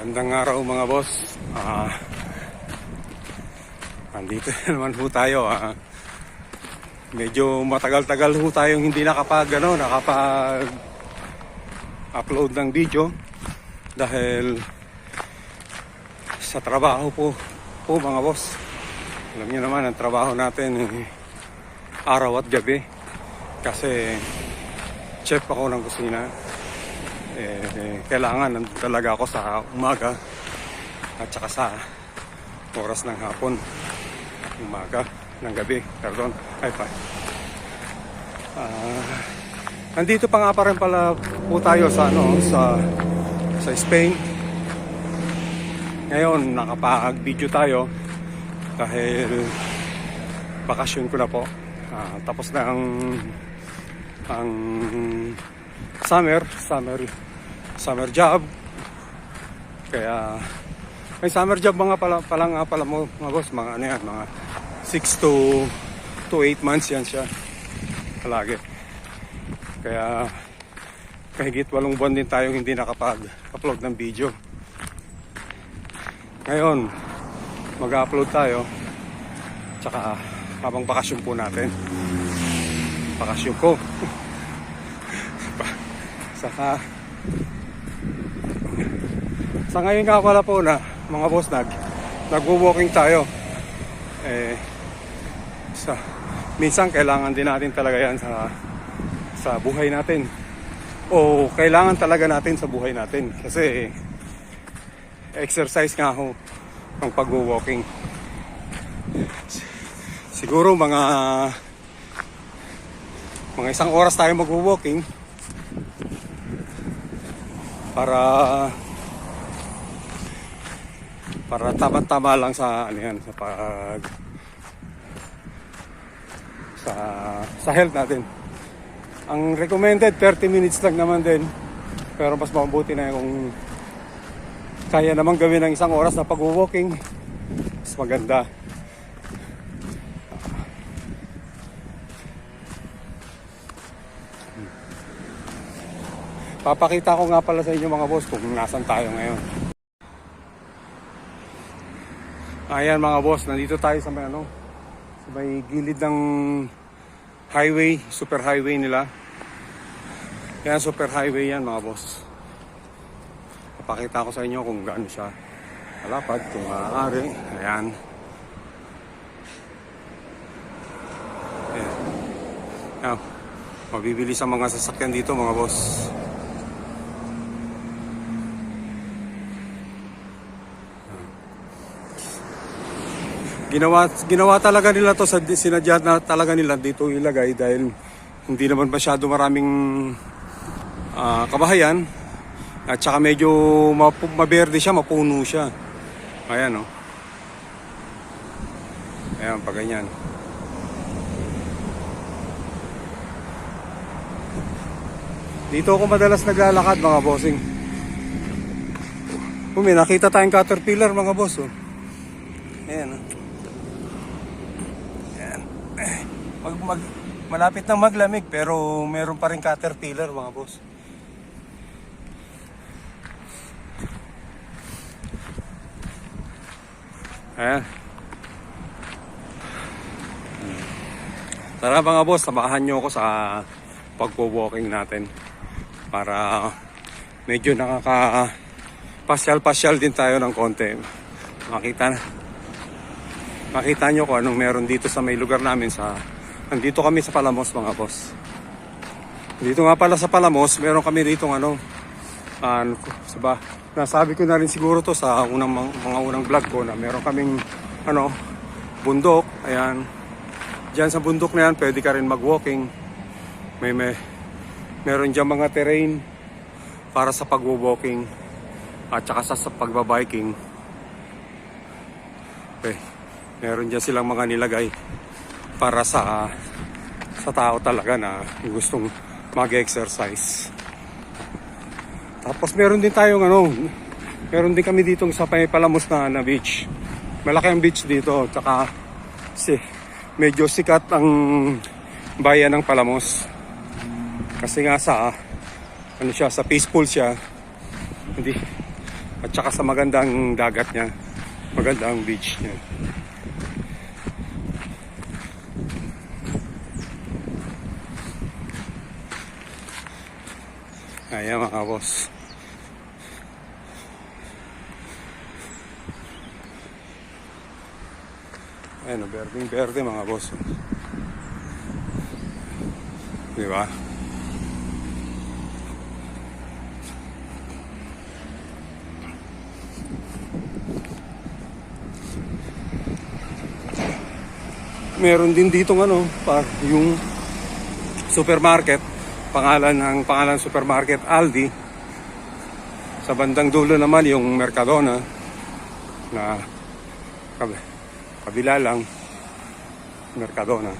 Magandang araw mga boss. Ah, andito na naman po tayo. Ah, medyo matagal-tagal po tayong hindi nakapag, ano, nakapag upload ng video dahil sa trabaho po po mga boss. Alam niyo naman ang trabaho natin eh, araw at gabi kasi chef ako ng kusina eh, kailangan nandun talaga ako sa umaga. At saka sa oras ng hapon. Umaga ng gabi pardon. Ay pa. Ah, nandito pa nga pa rin pala po tayo sa ano sa sa Spain. Ngayon nakapag video tayo dahil bakasyon ko na po. Ah, tapos na ang ang summer, summer, summer job. Kaya may summer job mga pala, pala nga pala mo mga boss, mga ano yan, mga 6 to to 8 months yan siya. Palagi. Kaya kahigit walong buwan din tayong hindi nakapag-upload ng video. Ngayon, mag-upload tayo. Tsaka habang bakasyon po natin. Bakasyon ko. Saka sa ngayon nga pala po na mga boss nag nagwo-walking tayo. Eh sa minsan kailangan din natin talaga yan sa sa buhay natin. O kailangan talaga natin sa buhay natin kasi exercise nga ho ang pagwo-walking. Siguro mga mga isang oras tayo magwo-walking para para tama-tama lang sa ano yan sa pag sa sa health natin. Ang recommended 30 minutes lang naman din. Pero mas mabuti na kung kaya naman gawin ng isang oras na pag-walking. Mas maganda. Papakita ko nga pala sa inyo mga boss kung nasan tayo ngayon. Ayan mga boss, nandito tayo sa may ano, sa may gilid ng highway, super highway nila. Yan, super highway yan mga boss. Papakita ko sa inyo kung gaano siya malapad, kung maaari. Ayan. Ayan. Ayan. Mabibili sa mga sasakyan dito mga boss. Ginawa ginawa talaga nila to sa sinadya na talaga nila dito ilagay dahil hindi naman masyado maraming ah, kabahayan at saka medyo mapu- maberde siya, mapuno siya. Ayan oh. Ayan, pag ganyan. Dito ako madalas naglalakad mga bossing. Kung may nakita tayong caterpillar mga boss oh. Ayan oh. Mag, malapit na maglamig pero meron pa rin caterpillar mga boss. Ayan. Tara mga boss, samahan nyo ako sa pagpo-walking natin para medyo nakaka pasyal-pasyal din tayo ng konti. Makita na makita nyo kung anong meron dito sa may lugar namin sa nandito kami sa Palamos mga boss. Dito nga pala sa Palamos meron kami dito ano ano saba nasabi ko na rin siguro to sa unang mga, unang vlog ko na meron kaming ano bundok. Ayan. Diyan sa bundok na yan pwede ka rin mag walking may, may meron dyan mga terrain para sa pag-walking at saka sa, sa pagbabiking. Okay meron dyan silang mga nilagay para sa sa tao talaga na gustong mag-exercise. Tapos meron din tayong ano, meron din kami dito sa Palamos na, na beach. Malaki ang beach dito, tsaka si, medyo sikat ang bayan ng Palamos. Kasi nga sa ano siya, sa peaceful siya. Hindi At saka sa magandang dagat niya. Magandang beach niya. Ayan mga boss. Ayan, berdeng berde mga boss. Di ba? Meron din dito ano, pa, yung supermarket, pangalan ng pangalan ng supermarket Aldi. Sa bandang dulo naman yung Mercadona na kab- kabila lang Mercadona.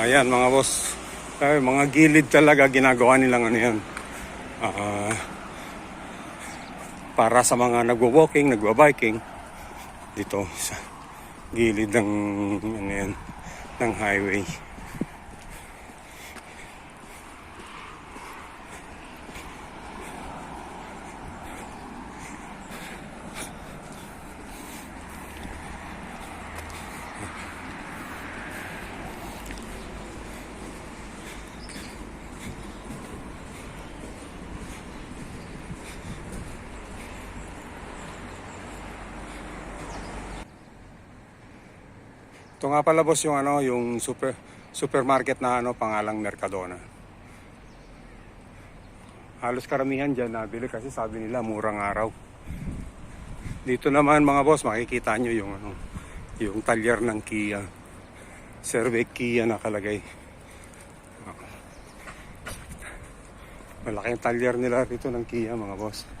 Ayan mga boss. Ay, mga gilid talaga ginagawa nilang ano yan. Ah, para sa mga nagwo-walking, nagwo-biking dito sa gilid ng ano yan, ng highway. Ito nga pala boss yung ano, yung super supermarket na ano pangalang Mercadona. Halos karamihan diyan nabili kasi sabi nila murang araw. Dito naman mga boss makikita nyo yung ano, yung talyer ng Kia. Survey Kia nakalagay. Malaki ang talyer nila rito ng Kia mga boss.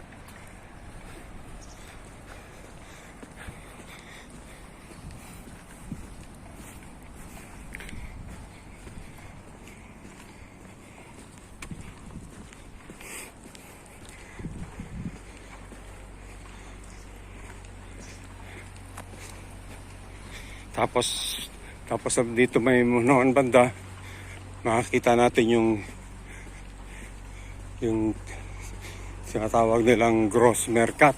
Tapos tapos dito may munuan banda makakita natin yung yung sinatawag nilang gross mercat.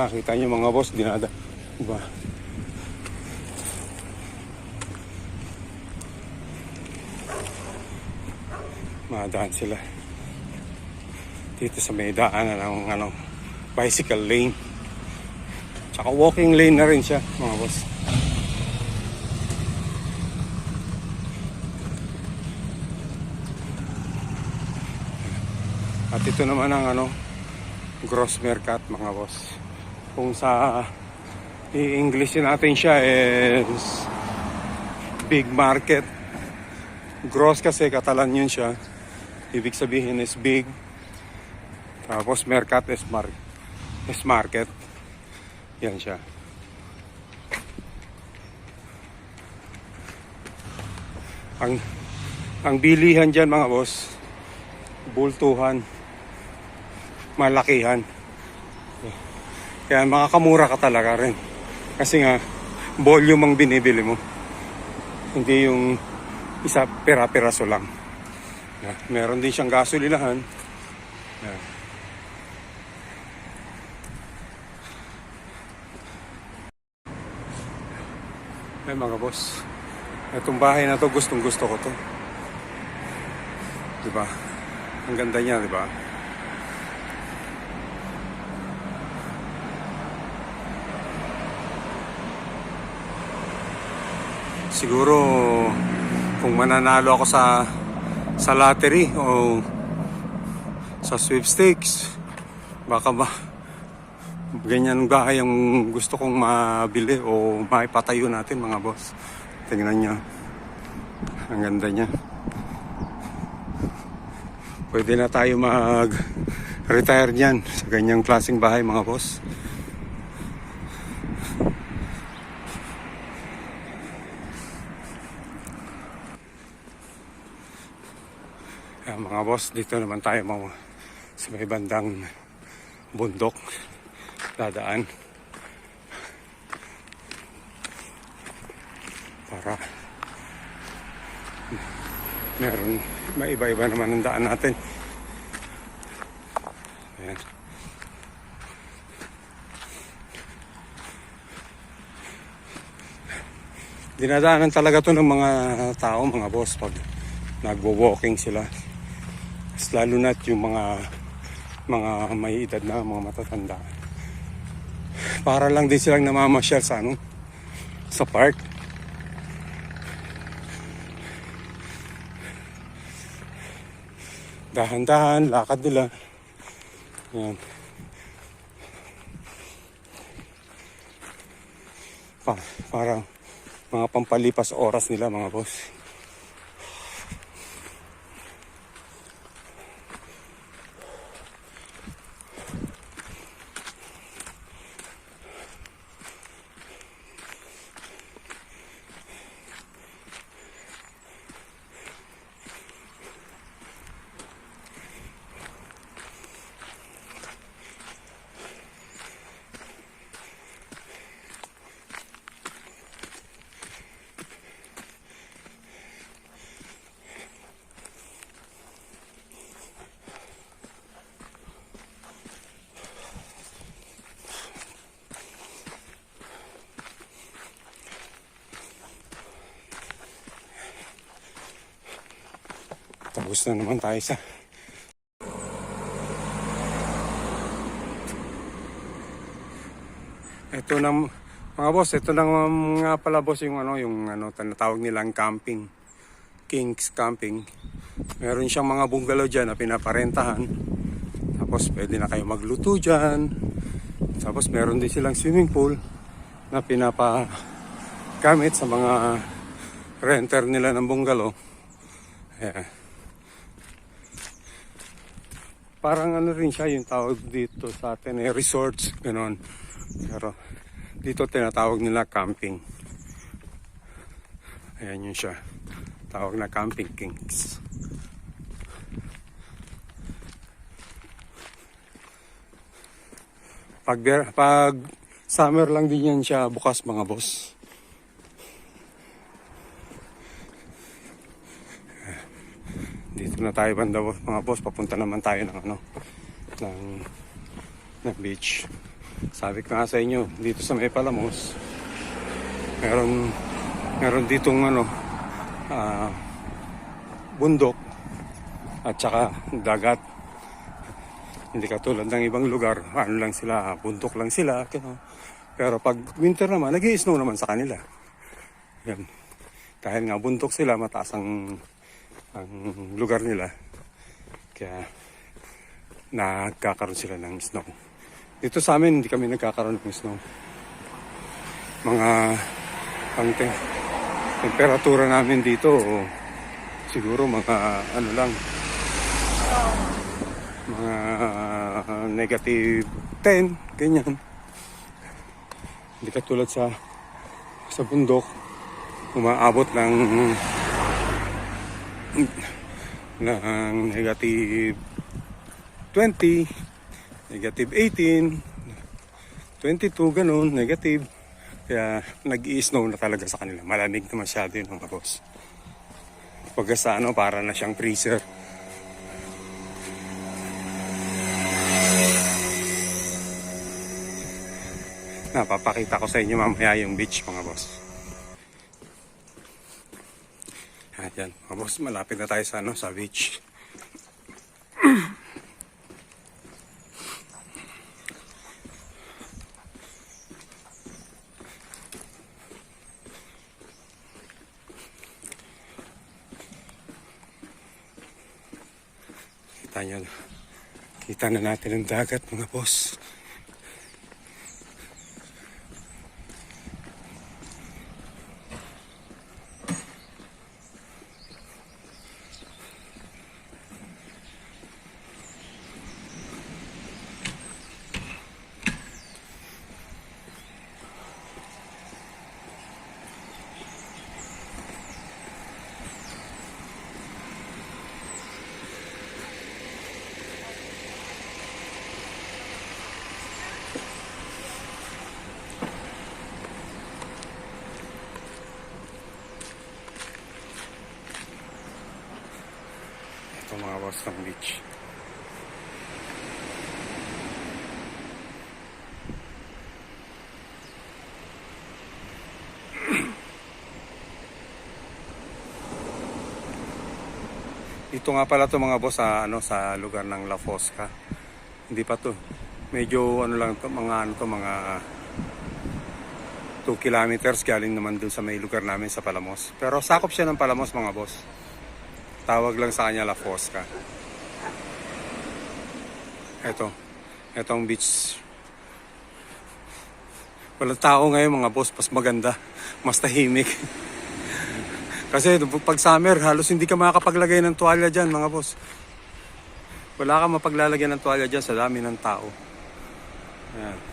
Nakakita niyo mga boss, dinada. Diba? Madaan sila. Dito sa may daanan ng ano, bicycle lane. Tsaka walking lane na rin siya, mga boss. At ito naman ang ano, gross mercat mga boss. Kung sa i-English natin siya is big market. Gross kasi katalan yun siya. Ibig sabihin is big. Tapos mercat is, mar is market. Yan siya. Ang ang bilihan diyan mga boss, bultuhan malakihan. Kaya makakamura ka talaga rin. Kasi nga, volume ang binibili mo. Hindi yung isa pera-peraso lang. Yeah. Meron din siyang gasolinahan. Yeah. Ay mga boss, itong bahay na to gustong gusto ko to. Diba? Ang ganda niya, diba? Siguro kung mananalo ako sa sa lottery o sa sweepstakes baka ba ganyan bahay ang gusto kong mabili o maipatayo natin mga boss tingnan nyo Ang ganda niya. Pwede na tayo mag-retire niyan sa ganyang klaseng bahay mga boss. Mga boss, dito naman tayo mga sa may bandang bundok dadaan. Para meron may iba-iba naman ang daan natin. Ayan. Dinadaanan talaga to ng mga tao mga boss pag nagwo-walking sila Mas lalo na yung mga mga may edad na mga matatanda. Para lang din silang namamasyal sa ano sa park. Dahan-dahan lakad nila. Yan pa, parang mga pampalipas oras nila mga boss Tapos na naman tayo sa Ito na mga boss, ito na nga pala boss yung ano, yung ano, tinatawag nilang camping. Kings Camping. Meron siyang mga bungalow dyan na pinaparentahan. Tapos pwede na kayo magluto dyan. Tapos meron din silang swimming pool na pinapagamit sa mga renter nila ng bungalow. Ayan. Parang ano rin siya yung tawag dito sa atin eh, resorts, gano'n. Pero dito tinatawag nila camping. Ayan yun siya. Tawag na camping kings. Pag, pag summer lang din yan siya bukas mga boss. Na tayo banda mga boss. Papunta naman tayo ng ano ng, ng beach. Sabi ko nga sa inyo, dito sa May Palamos, meron meron ditong ano ah, bundok at saka dagat. Hindi katulad ng ibang lugar, ano lang sila, bundok lang sila. Kaya, pero pag winter naman, nag snow naman sa kanila. Yan. Dahil nga bundok sila, mataas ang, ang lugar nila. Kaya nagkakaroon sila ng snow. Dito sa amin, hindi kami nagkakaroon ng snow. Mga ang te- temperatura namin dito, siguro mga ano lang, mga negative 10, ganyan. Hindi katulad sa sa bundok, umaabot ng ng negative 20, negative 18, 22, ganun, negative. Kaya nag-i-snow na talaga sa kanila. Malamig na masyado yun mga boss. Pagka sa ano, para na siyang freezer. Napapakita ko sa inyo mamaya yung beach mga boss. Ayan, boss, malapit na tayo sa ano, sa beach. Kita nyo, kita na natin ang dagat mga boss. Ito ng beach. Dito nga pala to mga boss sa ano sa lugar ng La Fosca. Hindi pa to. Medyo ano lang to mga ano to mga 2 kilometers galing naman dun sa may lugar namin sa Palamos. Pero sakop siya ng Palamos mga boss. Tawag lang sa kanya La Fosca. Ito. Etong beach. Walang tao ngayon mga boss. Mas maganda. Mas tahimik. Kasi pag summer, halos hindi ka makakapaglagay ng tuwalya dyan mga boss. Wala ka mapaglalagyan ng tuwalya dyan sa dami ng tao. Ayan.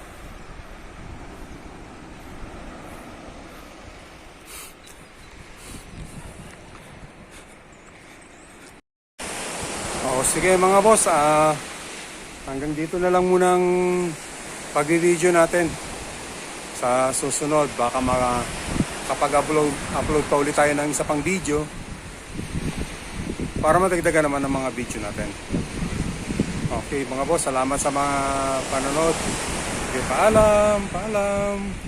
Sige mga boss, ah, hanggang dito na lang munang pag-video natin. Sa susunod, baka mga kapag upload, upload pa ulit tayo ng isa pang video para matagdagan naman ng mga video natin. Okay mga boss, salamat sa mga panonood. Okay, paalam, paalam.